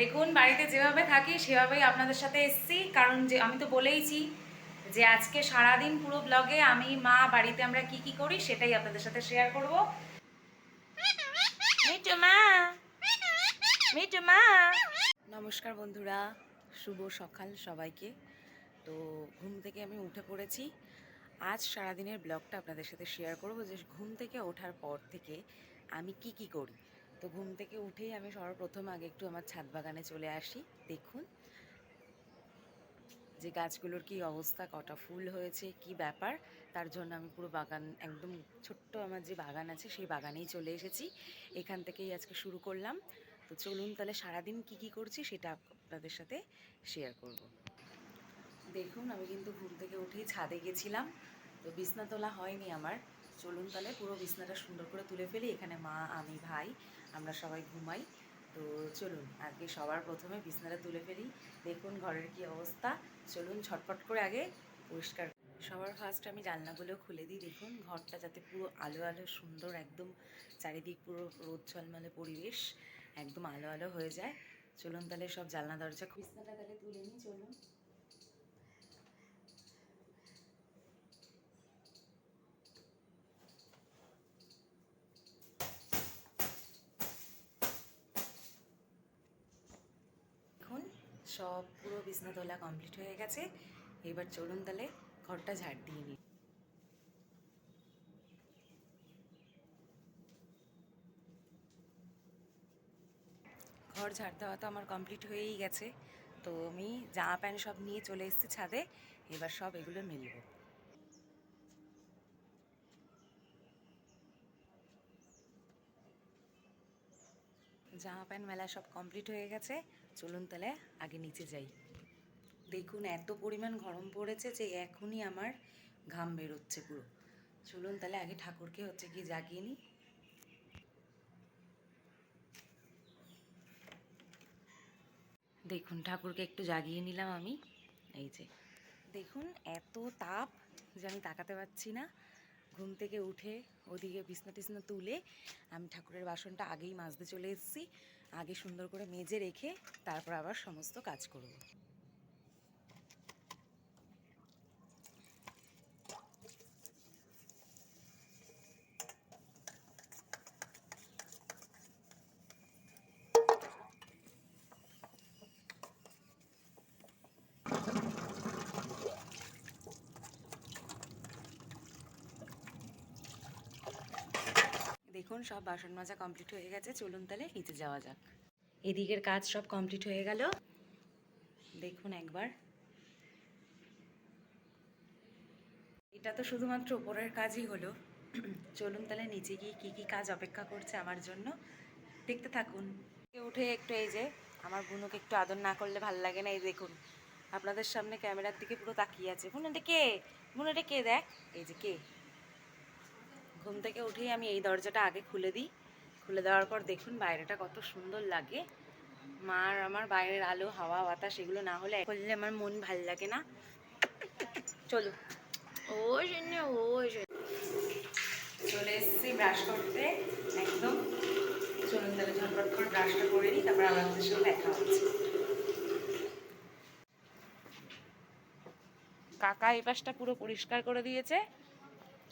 দেখুন, বাড়িতে যেভাবে থাকি, সেভাবেই আপনাদের সাথে এসছি। কারণ যে, আমি তো বলেইছি যে, আজকে সারাদিন পুরো ব্লগে আমি, মা, বাড়িতে আমরা কি কি করি, সেটাই আপনাদের সাথে শেয়ার করব। মিটু মা! মিটু মা! নমস্কার বন্ধুরা, শুভ সকাল সবাইকে। তো ঘুম থেকে আমি উঠে পড়েছি। আজ সারাদিনের ব্লগটা আপনাদের সাথে শেয়ার করব যে, ঘুম থেকে ওঠার পর থেকে আমি কি কি করি। তো ঘুম থেকে উঠেই আমি সর্বপ্রথম আগে একটু আমার ছাদ বাগানে চলে আসি, দেখুন। যে গাছগুলোর কি অবস্থা, কটা ফুল হয়েছে, কি ব্যাপার, তার জন্য আমি পুরো বাগান, একদম ছোট্ট আমার যে বাগান আছে, সেই বাগানেই চলে এসেছি। এখান থেকেই আজকে শুরু করলাম। তো চলুন তাহলে সারাদিন কি কি করছি, সেটা আপনাদের সাথে শেয়ার করব। দেখুন, আমি কিন্তু ঘুম থেকে উঠেই ছাদে গেছিলাম। তো বিছনা তোলা হয়নি আমার। চলুন তাহলে পুরো বিছনাটা সুন্দর করে তুলে ফেলি। এখানে মা, আমি, ভাই, আমরা সবাই ঘুমাই। তো চলুন, আজকে সবার প্রথমে বিছনাটা তুলে ফেলি। দেখুন ঘরের কি অবস্থা। চলুন ঝটপট করে আগে পরিষ্কার সবার ফার্স্ট আমি জানলাগুলো খুলে দিই, দেখুন ঘরটা যাতে পুরো আলো আলো, সুন্দর, একদম চারিদিক পুরো রোদ, ঝলমলে পরিবেশ একদম আলো আলো হয়ে যায়। চলুন তাহলে সব জানলা, দরজা বিছনাটা তাহলে তুলে নিই, চলুন দেখুন সব পুরো বিছনা তোলা কমপ্লিট হয়ে গেছে। এবার চলুন তাহলে ঘরটা ঝাড় দিয়ে নিই। ঘর ঝাড় দেওয়া তো আমার কমপ্লিট হয়েই গেছে। তো আমি জামা প্যান্ট সব নিয়ে চলে এসেছি ছাদে। এবার সব এগুলো মিলব। জামা প্যান্ট মেলা সব কমপ্লিট হয়ে গেছে। চলুন তাহলে আগে নিচে যাই। দেখুন, এত পরিমাণ গরম পড়েছে যে এখনই আমার ঘাম বেরোচ্ছে পুরো। চলুন তাহলে আগে ঠাকুরকে হচ্ছে কি জাগিয়ে নিই। দেখুন, ঠাকুরকে একটু জাগিয়ে নিলাম আমি। এই যে, দেখুন, এত তাপ যে আমি তাকাতে পারছি না। ঘুম থেকে উঠে ওদিকে বিছনা টিছনা তুলে আমি ঠাকুরের বাসনটা আগেই মাজতে চলে এসেছি। আগে সুন্দর করে মেজে রেখে তারপর আবার সমস্ত কাজ করব। দেখুন, সব বাসন মাজা কমপ্লিট হয়ে গেছে। চলুন তাহলে নিচে যাওয়া যাক। এদিকের কাজ সব কমপ্লিট হয়ে গেল। দেখুন একবার। এটা তো শুধুমাত্র উপরের কাজই হলো। চলুন তাহলে নিচে গিয়ে কী কী কাজ অপেক্ষা করছে আমার জন্য। দেখতে থাকুন। উঠে একটু এই যে, আমার বুনুকে একটু আদর না করলে ভালো লাগে না, এই দেখুন। আপনাদের সামনে ক্যামেরার দিকে পুরো তাকিয়ে আছে। বুনু এটা কে? বুনু এটা কে দেখ? এই যে কে? ঘুম থেকে উঠেই আমি এই দরজাটা আগে খুলে দিই। খুলে দেওয়ার পর দেখুন বাইরেটা কত সুন্দর লাগে। মার, আমার বাইরের আলো, হাওয়া, বাতাস এগুলো না হলে করলে আমার মন ভালো লাগে না। চলো ওই জন্য চলে এসেছি ব্রাশ করতে, একদম। চলুন তাহলে ঝটপট করে ব্রাশটা করে নিই, তারপর দেখা হচ্ছে। কাকা এই পাশটা পুরো পরিষ্কার করে দিয়েছে।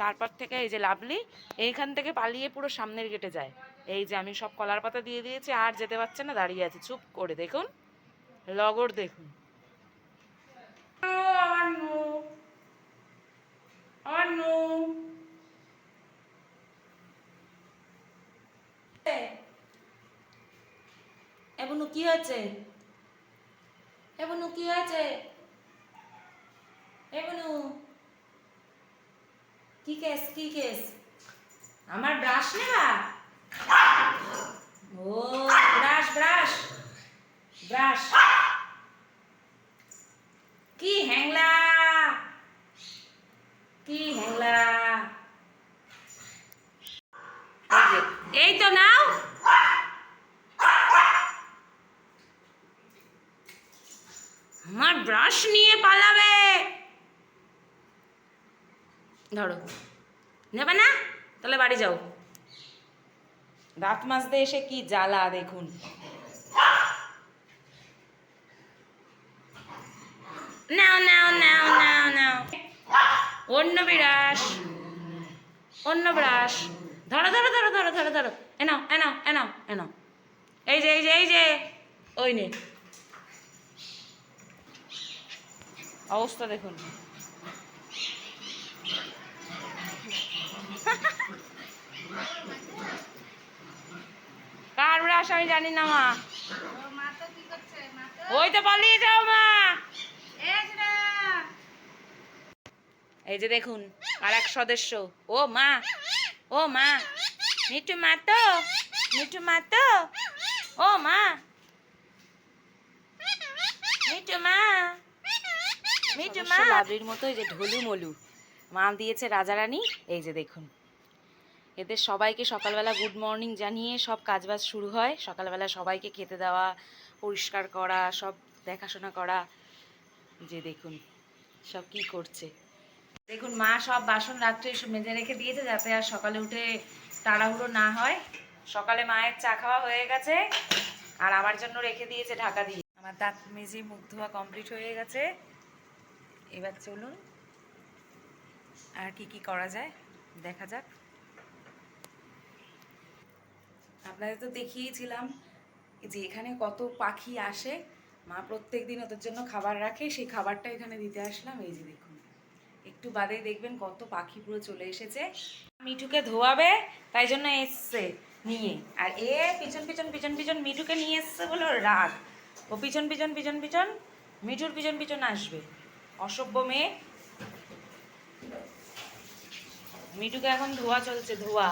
তারপর থেকে এই যে লাভলি, এইখান থেকে পালিয়ে পুরো সামনের গেটে যায়। এই যে আমি সব কলার পাতা দিয়ে দিয়েছি, আর যেতে পারছে না, দাঁড়িয়ে আছে। চুপ করে দেখুন, লগর দেখুন। কি হয়েছে? এবনু, কি হয়েছে? এবনু কি কেস কি কেস? আমার ব্রাশ নেবা ও ব্রাশ ব্রাশ ব্রাশ কি হ্যাংলা? কি হ্যাংলা? এই যে, এই তো নাও। আমার ব্রাশ নিয়ে ধরো। নেবে না? তাহলে বাড়ি যাও। দাঁত মাজতে এসে কি জ্বালা দেখুন। নাও নাও নাও নাও নাও। অন্য বিরাস। অন্য ব্রাশ ধরো ধরো ধরো ধরো ধরো ধরো। এনাও এনাও এনাও এনাও। এই যে এই যে এই যে। ওই নে। অবস্থা দেখুন। কার ব্রাশ আমি জানি না মা। ওই তো পালিয়ে যাও মা। এই যে দেখুন আর এক সদস্য। ও মা। ও মা। মিঠু মা তো? মিঠু মা তো? ও মা। মিঠু মা। মিঠু মা। মতো এই যে ঢোলু মলু। মা দিয়েছে রাজারানী। এই যে দেখুন। এদের সবাইকে সকালবেলা গুড মর্নিং জানিয়ে সব কাজবাজ শুরু হয়। সকালবেলা সবাইকে খেতে দেওয়া, পরিষ্কার করা, সব দেখাশোনা করা। যে দেখুন, সব কি করছে। দেখুন, মা সব বাসন রাত্রে মেজে রেখে দিয়েছে যাতে আর সকালে উঠে তাড়াহুড়ো না হয়। সকালে মায়ের চা খাওয়া হয়ে গেছে, আর আমার জন্য রেখে দিয়েছে ঢাকা দিয়ে। আমার দাঁত মেজে মুখ ধোয়া কমপ্লিট হয়ে গেছে। এবার চলুন। আর কি কি করা যায়? দেখা যাক। আপনাদের তো দেখিয়েছিলাম যে এখানে কত পাখি আসে। মা প্রত্যেক দিন ওদের জন্য খাবার রাখে। সেই খাবারটা এখানে দিতে আসলাম। এই যে দেখুন। একটু বাদেই দেখবেন কত পাখি পুরো চলে এসেছে। মিঠুকে ধোয়াবে, তাই জন্য এসছে নিয়ে। আর এ পিছন পিছন পিছন পিছন মিঠুকে নিয়ে এসছে বলে রাগ। ও পিছন পিছন পিছন পিছন, মিঠুর পিছন পিছন আসবে। অসভ্য মেয়ে। মিঠুকে এখন ধোয়া চলছে, ধোয়া।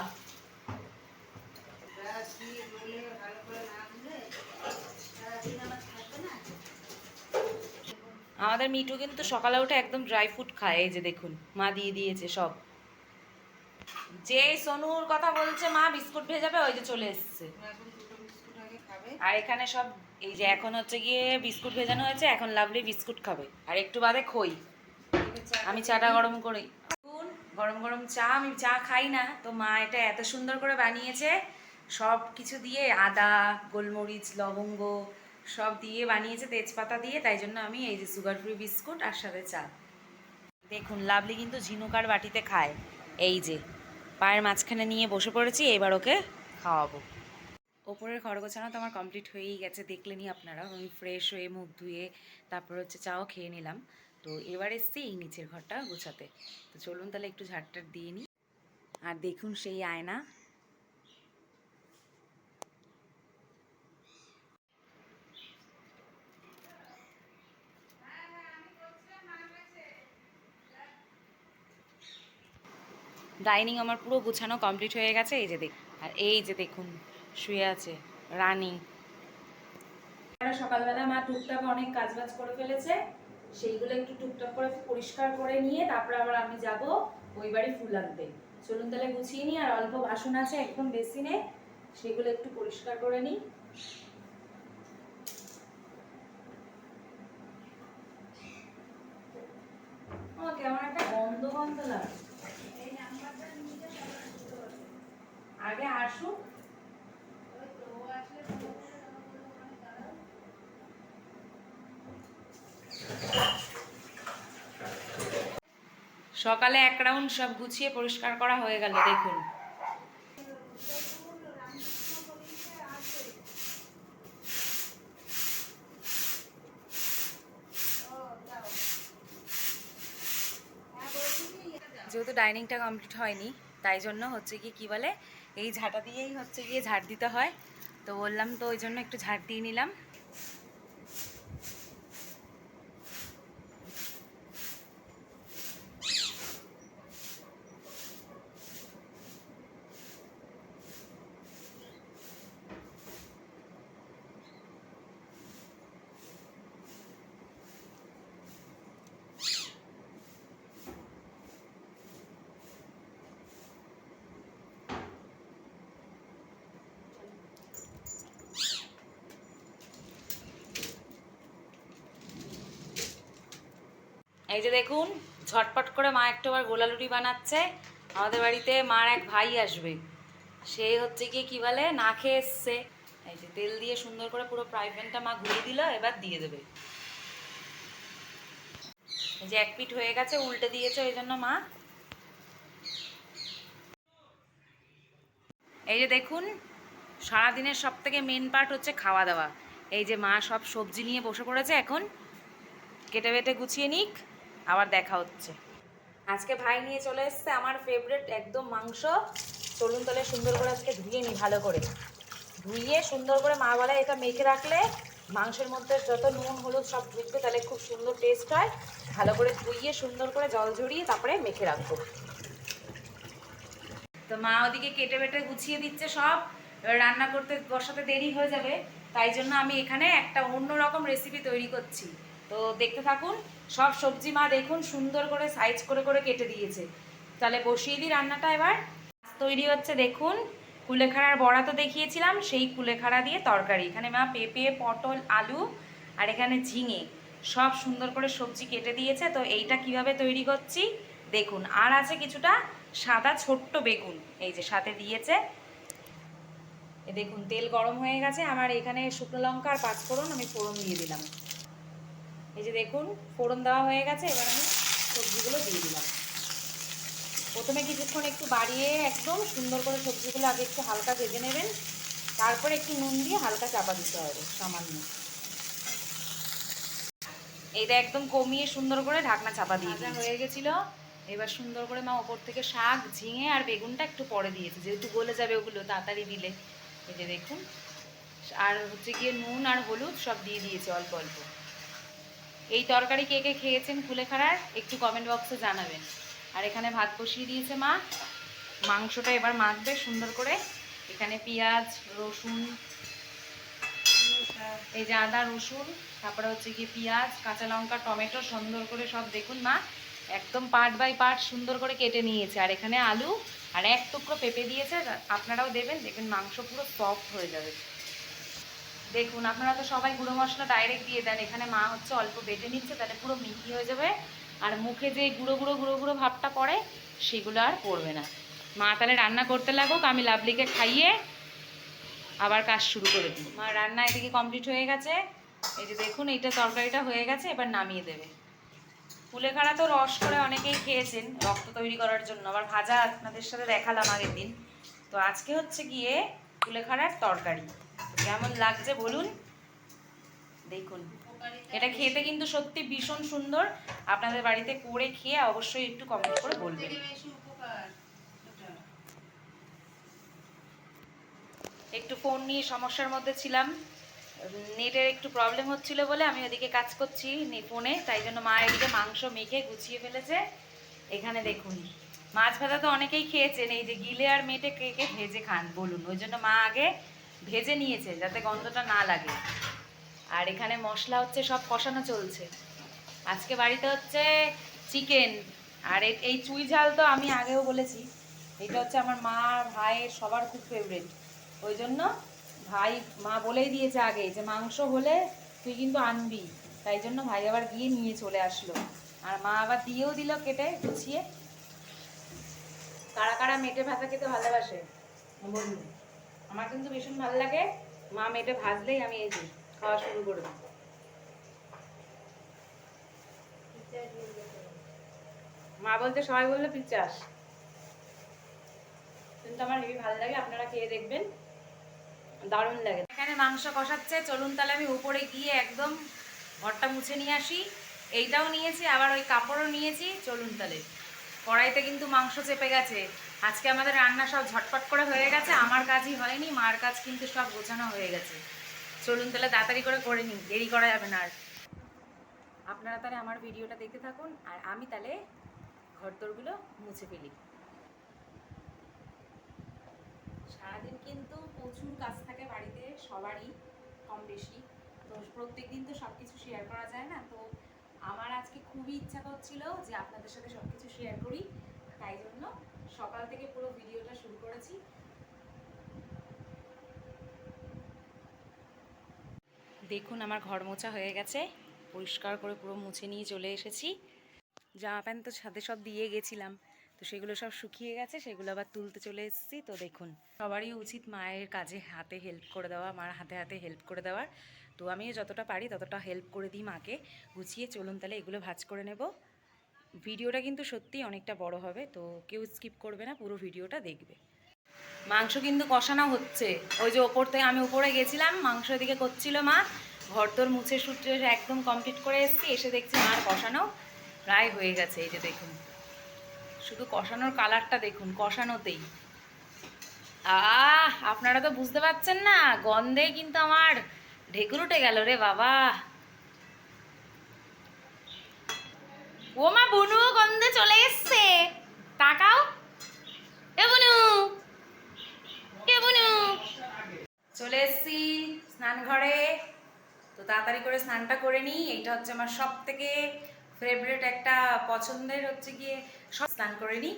আমাদের মিঠু কিন্তু সকালে উঠে একদম ড্রাই ফ্রুট খায়, এই যে দেখুন, মা দিয়ে দিয়েছে সব। যে সোনুর কথা বলছে, মা বিস্কুট ভেজাবে ওই যে চলে এসছে। আর এখানে সব, এই যে এখন হচ্ছে গিয়ে বিস্কুট ভেজানো হয়েছে, এখন লাভলি বিস্কুট খাবে। আর একটু বাদে খই। আমি চাটা গরম করি। গরম গরম চা, আমি চা খাই না। তো মা এটা এত সুন্দর করে বানিয়েছে। সব কিছু দিয়ে আদা, গোলমরিচ, লবঙ্গ সব দিয়ে বানিয়েছে, তেজপাতা দিয়ে। তাই জন্য আমি এই যে সুগার ফ্রি বিস্কুট আর সাথে চা। দেখুন, লাভলি কিন্তু ঝিনুকার বাটিতে খায়। এই যে, পায়ের মাঝখানে নিয়ে বসে পড়েছি, এবার ওকে খাওয়াবো। ওপরের ঘর তো আমার কমপ্লিট হয়েই গেছে। দেখলেনই আপনারা, আমি ফ্রেশ হয়ে মুখ ধুয়ে তারপর হচ্ছে চাও খেয়ে নিলাম। তো এবার এসছি এই নিচের ঘরটা গোছাতে। তো চলুন তাহলে একটু ঝাড়টার দিয়ে নিই। আর দেখুন সেই আয়না। ডাইনিং আমার পুরো গুছানো কমপ্লিট হয়ে গেছে। এই যে দেখ, আর এই যে দেখুন, শুয়ে আছে রানী। সকালবেলা মা টুকটাক অনেক কাজ বাজ করে ফেলেছে। সেইগুলো একটু টুকটাক করে পরিষ্কার করে নিয়ে তারপরে আবার আমি যাব ওই বাড়ি ফুল আনতে। চলুন তাহলে গুছিয়ে নিই, আর অল্প বাসন আছে বেশি নেই সেগুলো একটু পরিষ্কার করে নিই। আগে আসুক। সকালে এক রাউন্ড সব গুছিয়ে পরিষ্কার করা হয়ে গেল, দেখুন। যেহেতু ডাইনিংটা কমপ্লিট হয়নি, তাই জন্য হচ্ছে কি কি বলে, এই ঝাঁটা দিয়েই হচ্ছে গিয়ে ঝাড় দিতে হয়। তো বললাম তো ওই জন্য একটু ঝাড় দিয়ে নিলাম। এই যে দেখুন, ঝটপট করে মা একটাবার গোলালুটি বানাচ্ছে। আমাদের বাড়িতে মার এক ভাই আসবে। সে হচ্ছে গিয়ে কি বলে, না খেয়ে এসছে। এই যে তেল দিয়ে সুন্দর করে পুরো ফ্রাই প্যানটা মা ঘুরিয়ে দিল, এবার দিয়ে দেবে। এই যে এক পিঠ হয়ে গেছে, উল্টে দিয়েছে ওই জন্য মা। এই যে দেখুন, সারাদিনের সব থেকে মেন পার্ট হচ্ছে খাওয়া দাওয়া। এই যে মা সব সবজি নিয়ে বসে পড়েছে এখন। কেটে বেটে গুছিয়ে নিক। আবার দেখা হচ্ছে। আজকে ভাই নিয়ে চলে এসছে আমার ফেভারিট একদম মাংস। চলুন তাহলে সুন্দর করে আজকে ধুয়ে নিই ভালো করে। ধুইয়ে সুন্দর করে মা বলে এটা মেখে রাখলে মাংসের মধ্যে যত নুন, হলুদ সব ঢুকবে তাহলে খুব সুন্দর টেস্ট হয়। ভালো করে ধুইয়ে সুন্দর করে জল ঝরিয়ে তারপরে মেখে রাখব। তো মা ওদিকে কেটে বেটে গুছিয়ে দিচ্ছে সব। রান্না করতে বসাতে দেরি হয়ে যাবে। তাই জন্য আমি এখানে একটা অন্য রকম রেসিপি তৈরি করছি। তো দেখতে থাকুন। সব সবজি মা দেখুন সুন্দর করে সাইজ করে করে কেটে দিয়েছে। তাহলে বসিয়ে দিই রান্নাটা এবার। তৈরি হচ্ছে দেখুন। কুলেখাড়ার বড়া তো দেখিয়েছিলাম, সেই কুলেখাড়া দিয়ে তরকারি। এখানে মা পেঁপে, পটল, আলু আর এখানে ঝিঙে সব সুন্দর করে সবজি কেটে দিয়েছে। তো এইটা কীভাবে তৈরি করছি? দেখুন, আর আছে কিছুটা সাদা ছোট্ট বেগুন। এই যে সাথে দিয়েছে। দেখুন, তেল গরম হয়ে গেছে। আমার এখানে শুকনো লঙ্কা আর পাঁচফোড়ন আমি ফোড়ন দিয়ে দিলাম। এই যে দেখুন ফোড়ন দেওয়া হয়ে গেছে এবার আমি সবজিগুলো দিয়ে দিলাম। প্রথমে কিছুক্ষণ একটু বাড়িয়ে একদম সুন্দর করে সবজিগুলো আগে একটু হালকা ভেজে নেবেন। তারপরে একটু নুন দিয়ে হালকা চাপা দিতে হবে সামান্য। এইটা একদম কমিয়ে সুন্দর করে ঢাকনা চাপা দিয়ে ভাজা হয়ে গেছিল। এবার সুন্দর করে মা ওপর থেকে শাক ঝিঙে আর বেগুনটা একটু পরে দিয়েছে যেহেতু গলে যাবে ওগুলো তাড়াতাড়ি দিলে। এই যে দেখুন আর হচ্ছে গিয়ে নুন আর হলুদ সব দিয়ে দিয়েছে অল্প অল্প। এই তরকারি কে কে খেয়েছেন কুলেখাড়ার একটু কমেন্ট বক্সে জানাবেন। আর এখানে ভাত বসিয়ে দিয়েছে মা। মাংসটা এবার মাখবে সুন্দর করে। এখানে পেঁয়াজ, রসুন, এই যে আদা, রসুন, তারপরে হচ্ছে গিয়ে পেঁয়াজ, কাঁচা লঙ্কা, টমেটো সুন্দর করে সব দেখুন মা। একদম পার্ট বাই পার্ট সুন্দর করে কেটে নিয়েছে। আর এখানে আলু আর এক টুকরো পেঁপে দিয়েছে। আপনারাও দেবেন, দেখবেন মাংস পুরো সফট হয়ে যাবে। দেখুন, আপনারা তো সবাই গুঁড়ো মশলা ডাইরেক্ট দিয়ে দেন, এখানে মা হচ্ছে অল্প বেটে নিচ্ছে, তাহলে পুরো মিহি হয়ে যাবে। আর মুখে যে গুঁড়ো গুঁড়ো গুঁড়ো গুঁড়ো ভাবটা পড়ে, সেগুলো আর পড়বে না। মা তাহলে রান্না করতে লাগুক, আমি লাভলিকে খাইয়ে আবার কাজ শুরু করে দিই। মা, রান্না এদিকে কমপ্লিট হয়ে গেছে। এই যে দেখুন, এইটা তরকারিটা হয়ে গেছে, এবার নামিয়ে দেবে। কুলেখাড়া তো রস করে অনেকেই খেয়েছেন, রক্ত তৈরি করার জন্য। আবার ভাজা আপনাদের সাথে দেখালাম আগের দিন। তো আজকে হচ্ছে গিয়ে কুলেখাড়ার তরকারি। কেমন লাগছে বলুন? দেখুন। এটা খেতে কিন্তু সত্যি ভীষণ সুন্দর। আপনাদের বাড়িতে করে খেয়ে অবশ্যই একটু কমেন্ট করে বলবেন। একটু ফোন নিয়ে সমস্যার মধ্যে ছিলাম। নেটের একটু প্রবলেম হচ্ছিল বলে আমি ওদিকে কাজ করছি ফোনে তাই জন্য মা এদিকে মাংস মেখে গুছিয়ে ফেলেছে। এখানে দেখুন, মাছ ভাজা তো অনেকেই খেয়েছেন, এই যে গিলে আর মেটে কে কে ভেজে খান, বলুন। ওই জন্য মা আগে ভেজে নিয়েছে যাতে গন্ধটা না লাগে। আর এখানে মশলা হচ্ছে সব কষানো চলছে। আজকে বাড়িতে হচ্ছে চিকেন। আর এই চুই ঝাল তো আমি আগেও বলেছি, এটা হচ্ছে আমার মা ভাইয়ের সবার খুব ফেভারিট ওই জন্য ভাই, মা বলেই দিয়েছে আগে যে মাংস হলে তুই কিন্তু আনবি। তাই জন্য ভাই আবার গিয়ে নিয়ে চলে আসলো। আর মা আবার দিয়েও দিল কেটে গুছিয়ে। কারা কারা মেটে ভাতা খেতে ভালোবাসে? আমার কিন্তু ভীষণ ভালো লাগে। মা মেটে ভাজলেই আমি এই যে খাওয়া শুরু করে দিই। মা বলতে সবাই বলল পিচাস কিন্তু আমার হেবি ভালো লাগে, আপনারা খেয়ে দেখবেন। দারুণ লাগে। এখানে মাংস কষাচ্ছে, চলুন তাহলে আমি উপরে গিয়ে একদম ঘরটা মুছে নিয়ে আসি। এইটাও নিয়েছি, আবার ওই কাপড়ও নিয়েছি, চলুন তাহলে। কড়াইতে কিন্তু মাংস চেপে গেছে। আজকে আমাদের রান্না সব ঝটপট করে হয়ে গেছে, আমার কাজই হয়নি, মার কাজ কিন্তু সব গোছানো হয়ে গেছে। চলুন তাহলে তাড়াতাড়ি করে করে নিই, দেরি করা যাবে না আর। আপনারা তাহলে আমার ভিডিওটা দেখতে থাকুন, আর আমি তাহলে ঘরদোরগুলো মুছে ফেলি। সারাদিন কিন্তু প্রচুর কাজ থাকে বাড়িতে, সবারই কম বেশি। তো প্রত্যেক দিন তো সব কিছু শেয়ার করা যায় না, তো আমার আজকে খুবই ইচ্ছা করছিল যে আপনাদের সাথে সব কিছু শেয়ার করি, তাই জন্য সকাল থেকে পুরো ভিডিওটা শুরু করেছি। দেখুন, আমার ঘর মোছা হয়ে গেছে। পরিষ্কার করে পুরো মুছে নিয়ে চলে এসেছি। জামা প্যান্ট তো ছাদে সব দিয়ে গেছিলাম। তো সেগুলো সব শুকিয়ে গেছে, সেগুলো আবার তুলতে চলে এসেছি। তো দেখুন, সবারই উচিত মায়ের কাজে হাতে হেল্প করে দেওয়া, মার হাতে হাতে হেল্প করে দেওয়ার। তো আমিও যতটা পারি ততটা হেল্প করে দিই মাকে। গুছিয়ে চলুন, তাহলে এগুলো ভাজ করে নেব। ভিডিওটা কিন্তু সত্যিই অনেকটা বড় হবে, তো কেউ স্কিপ করবে না, পুরো ভিডিওটা দেখবে। মাংস কিন্তু কষানো হচ্ছে। ওই যে ওপর থেকে আমি উপরে গেছিলাম, মাংস এদিকে করছিল মা। ঘর তোর মুছে সুটে একদম কমপ্লিট করে এসেছি, এসে দেখছি মার কষানো প্রায় হয়ে গেছে, এই যে দেখুন। শুধু কষানোর কালারটা দেখুন, কষানোতেই। আহ, আপনারা তো বুঝতে পারছেন না, গন্ধে কিন্তু আমার ঢেকুর উঠে গেল রে বাবা। ও মা বুনু গন্ধে চলে এসছে। তাকাও। এ বুনু। এ বুনু। চলে এসছি স্নান ঘরে। তো তাড়াতাড়ি করে স্নানটা করে নিই। এইটা হচ্ছে আমার সব থেকে ফেভারিট একটা পছন্দের হচ্ছে গিয়ে সব স্নান করে নিই।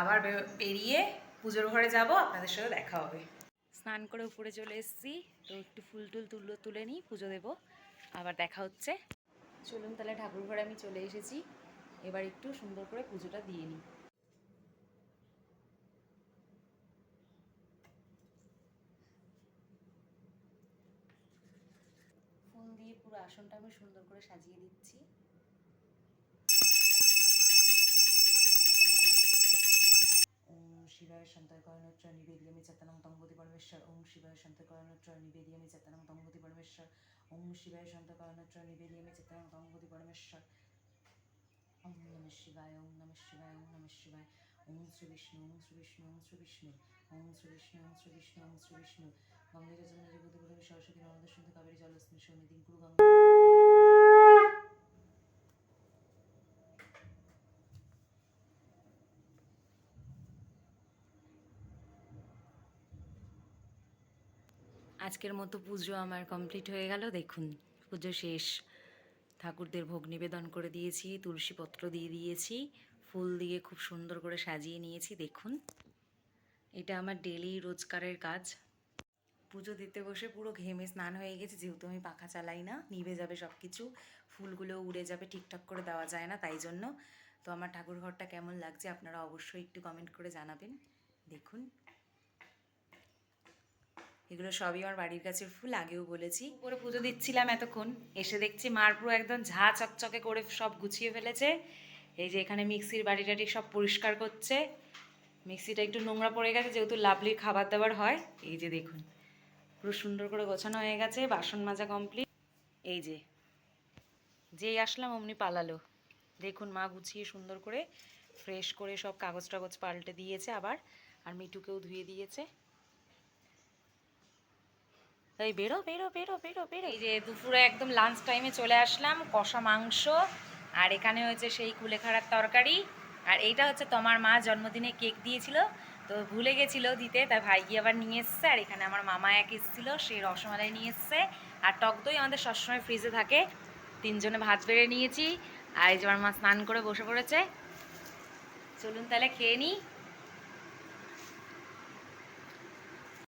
আবার বেরিয়ে পুজোর ঘরে যাব। আপনাদের সাথে দেখা হবে। স্নান করে উপরে চলে এসেছি। তো একটু ফুল টুল তুলো, তুলে নিই, পুজো দেব। আবার দেখা হচ্ছে। চলুন তাহলে ঠাকুর ঘরে আমি চলে এসেছি। এবার একটু সুন্দর করে পুজোটা দিয়ে নিই। ফুল দিয়ে পুরো আসনটা আমি সুন্দর করে সাজিয়ে দিচ্ছি। শিবায় কয়নত্র নিবেদিয়ামি চেতনং তঙ্গতি পরমেশ্বর। ওম শিবায় শান্ত কয়নত্র নিবেদিয়ামি চেতনং তঙ্গতি পরমেশ্বর। ওম শিবায় তঙ্গতি পরমেশ্বর। ওম শিবায় ওম শিবায় ওম শিবায় ওম শ্রী বিষ্ণু ওম শ্রী বিষ্ণু ওম শ্রী বিষ্ণু ওম শ্রী বিষ্ণু ওম শ্রী বিষ্ণু ওম শ্রী বিষ্ণু গঙ্গে গুরু সরস্বতী নর্মদা শুনতে কাবেরী কুরু গঙ্গা আজকের মতো পুজো আমার কমপ্লিট হয়ে গেল। দেখুন, পুজো শেষ। ঠাকুরদের ভোগ নিবেদন করে দিয়েছি, তুলসীপত্র দিয়ে দিয়েছি, ফুল দিয়ে খুব সুন্দর করে সাজিয়ে নিয়েছি, দেখুন। এটা আমার ডেলি রোজকারের কাজ। পুজো দিতে বসে পুরো ঘেমে স্নান হয়ে গেছে, যেহেতু আমি পাখা চালাই না, নিভে যাবে সব কিছু ফুলগুলো উড়ে যাবে, ঠিকঠাক করে দেওয়া যায় না তাই জন্য। তো আমার ঠাকুর ঘরটা কেমন লাগছে আপনারা অবশ্যই একটু কমেন্ট করে জানাবেন। দেখুন। এগুলো সবই আমার বাড়ির কাছের ফুল, আগেও বলেছি। উপরে পুজো দিচ্ছিলাম এতক্ষণ। এসে দেখছি মার পুরো একদম ঝা চকচকে করে সব গুছিয়ে ফেলেছে। এই যে এখানে মিক্সির বাড়ি টাড়ি সব পরিষ্কার করছে। মিক্সিটা একটু নোংরা পড়ে গেছে, যেহেতু লাভলির খাবার দাবার হয়। এই যে দেখুন, পুরো সুন্দর করে গোছানো হয়ে গেছে, বাসন মাজা কমপ্লিট এই যে, যেই আসলাম অমনি পালালো। দেখুন মা গুছিয়ে সুন্দর করে ফ্রেশ করে সব কাগজ টাগজ পাল্টে দিয়েছে আবার, আর মিটুকেও ধুয়ে দিয়েছে। এই বেরো বেরো বেরো বেরো বেরো। এই যে দুপুরে একদম লাঞ্চ টাইমে চলে আসলাম, কষা মাংস, আর এখানে হয়েছে সেই কুলেখাড়ার তরকারি। আর এইটা হচ্ছে তোমার মা জন্মদিনে কেক দিয়েছিল, তো ভুলে গেছিল দিতে তাই ভাই গিয়ে আবার নিয়ে এসছে, আর এখানে আমার মামা এক এসেছিল সেই রসমালাই নিয়ে এসছে। আর টক দই আমাদের সবসময় ফ্রিজে থাকে। তিনজনে ভাত বেড়ে নিয়েছি, আর এই যে আমার মা স্নান করে বসে পড়েছে। চলুন তাহলে খেয়ে নিই